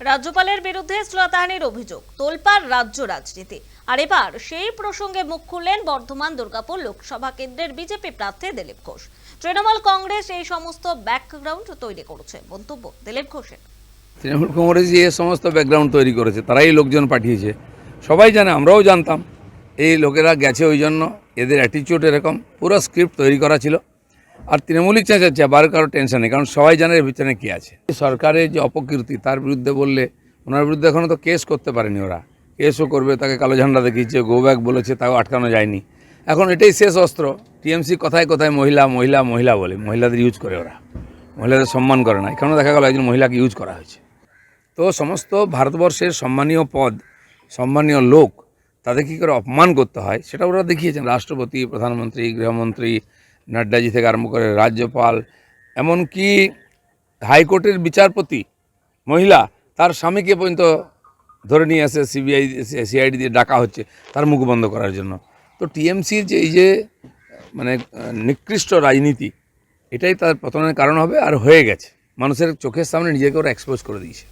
রাজ্যপালের বিরুদ্ধে শ্লীলতাহানির অভিযোগ, তোলপাড় রাজ্য রাজনীতি। আর এবার সেই প্রসঙ্গে মুখ খুললেন বর্ধমান দুর্গাপুর লোকসভা কেন্দ্রের বিজেপি প্রার্থী দিলীপ ঘোষ। তৃণমূল কংগ্রেস এই সমস্ত ব্যাকগ্রাউন্ড তৈরি করেছে। মন্তব্য দিলীপ ঘোষের। তৃণমূল কংগ্রেস যে সমস্ত ব্যাকগ্রাউন্ড তৈরি করেছে, তারাই লোকজন পাঠিয়েছে। সবাই জানে, আমরাও জানতাম, এই লোকেরা গেছে ওই জন্য, এদের অ্যাটিচিউড এরকম, পুরো স্ক্রিপ্ট তৈরি করা ছিল। আর তৃণমূলই চেঁচাচ্ছে আবার কারও টেনশন নেই, কারণ সবাই জানে এর পিছনে কী আছে। সরকারের যে অপকীর্তি, তার বিরুদ্ধে বললে, ওনার বিরুদ্ধে এখনও তো কেস করতে পারেনি ওরা। কেসও করবে, তাকে কালো ঝান্ডা দেখিয়েছে গো ব্যাক বলেছে, তাও আটকানো যায়নি। এখন এটাই শেষ অস্ত্র। টিএমসি কোথায় কোথায় মহিলা মহিলা মহিলা বলে, মহিলাদের ইউজ করে ওরা। মহিলাদের সম্মান করে না এখানেও দেখা গেল একজন মহিলাকে ইউজ করা হয়েছে। তো সমস্ত ভারতবর্ষের সম্মানীয় পদ, সম্মানীয় লোক, তাদের কী করে অপমান করতে হয়, সেটা ওরা দেখিয়েছেন রাষ্ট্রপতি, প্রধানমন্ত্রী, গৃহমন্ত্রী নাড্ডাজি থেকে আরম্ভ করে রাজ্যপাল, এমনকি হাইকোর্টের বিচারপতি, মহিলা, তার স্বামীকে পর্যন্ত ধরে নিয়ে আসে সিবিআই, সিআইডি দিয়ে ডাকা হচ্ছে তার মুখ বন্ধ করার জন্য। তো টিএমসির যে এই যে মানে নিকৃষ্ট রাজনীতি, এটাই তার পতনের কারণ হবে আর হয়ে গেছে। মানুষের চোখের সামনে নিজেকে ওরা এক্সপোজ করে দিয়েছে।